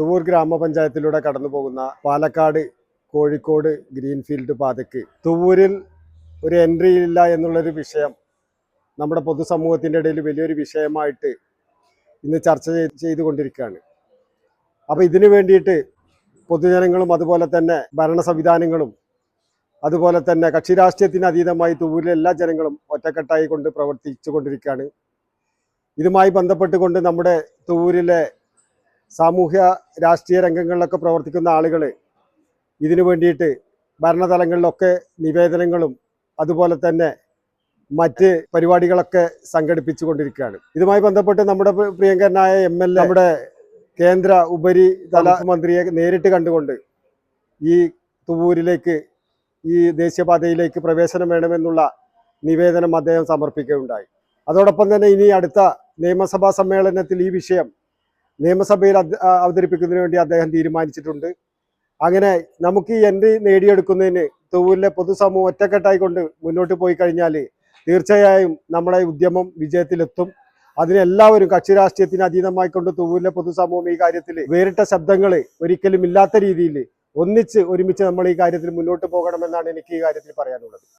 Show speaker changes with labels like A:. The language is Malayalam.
A: തുവൂർ ഗ്രാമപഞ്ചായത്തിലൂടെ കടന്നു പോകുന്ന പാലക്കാട് കോഴിക്കോട് ഗ്രീൻഫീൽഡ് പാതയ്ക്ക് തുവൂരിൽ ഒരു എൻട്രി ഇല്ല എന്നുള്ളൊരു വിഷയം നമ്മുടെ പൊതുസമൂഹത്തിന്റെ ഇടയിൽ വലിയൊരു വിഷയമായിട്ട് ഇന്ന് ചർച്ച ചെയ്ത് ചെയ്തുകൊണ്ടിരിക്കുകയാണ്. അപ്പോൾ ഇതിനു വേണ്ടിയിട്ട് പൊതുജനങ്ങളും അതുപോലെ തന്നെ ഭരണ സംവിധാനങ്ങളും അതുപോലെ തന്നെ കക്ഷി രാഷ്ട്രീയത്തിന് അതീതമായി തുവൂരിലെ എല്ലാ ജനങ്ങളും ഒറ്റക്കെട്ടായി കൊണ്ട് പ്രവർത്തിച്ചു കൊണ്ടിരിക്കുകയാണ് ഇതുമായി ബന്ധപ്പെട്ടുകൊണ്ട് നമ്മുടെ തുവൂരിലെ സാമൂഹ്യ രാഷ്ട്രീയ രംഗങ്ങളിലൊക്കെ പ്രവർത്തിക്കുന്ന ആളുകൾ ഇതിനു വേണ്ടിയിട്ട് ഭരണതലങ്ങളിലൊക്കെ നിവേദനങ്ങളും അതുപോലെ തന്നെ മറ്റ് പരിപാടികളൊക്കെ സംഘടിപ്പിച്ചു കൊണ്ടിരിക്കുകയാണ് ഇതുമായി ബന്ധപ്പെട്ട് നമ്മുടെ പ്രിയങ്കരനായ എം എൽ എ നമ്മുടെ കേന്ദ്ര ഉപരിതല മന്ത്രിയെ നേരിട്ട് കണ്ടുകൊണ്ട് ഈ തുവൂരിലേക്ക് ഈ ദേശീയപാതയിലേക്ക് പ്രവേശനം വേണമെന്നുള്ള നിവേദനം അദ്ദേഹം സമർപ്പിക്കുകയുണ്ടായി. അതോടൊപ്പം തന്നെ ഇനി അടുത്ത നിയമസഭാ സമ്മേളനത്തിൽ ഈ വിഷയം നിയമസഭയിൽ അവതരിപ്പിക്കുന്നതിന് വേണ്ടി അദ്ദേഹം തീരുമാനിച്ചിട്ടുണ്ട്. അങ്ങനെ നമുക്ക് ഈ എൻട്രി നേടിയെടുക്കുന്നതിന് തൂവൂരിലെ പൊതുസമൂഹം ഒറ്റക്കെട്ടായിക്കൊണ്ട് മുന്നോട്ട് പോയി കഴിഞ്ഞാൽ തീർച്ചയായും നമ്മുടെ ഉദ്യമം വിജയത്തിലെത്തും. അതിനെല്ലാവരും കക്ഷി രാഷ്ട്രീയത്തിന് അതീതമായിക്കൊണ്ട് തൂവൂരിലെ പൊതുസമൂഹം ഈ കാര്യത്തിൽ വേറിട്ട ശബ്ദങ്ങൾ ഒരിക്കലും ഇല്ലാത്ത രീതിയിൽ ഒന്നിച്ച് ഒരുമിച്ച് നമ്മൾ ഈ കാര്യത്തിൽ മുന്നോട്ട് പോകണമെന്നാണ് എനിക്ക് ഈ കാര്യത്തിൽ പറയാനുള്ളത്.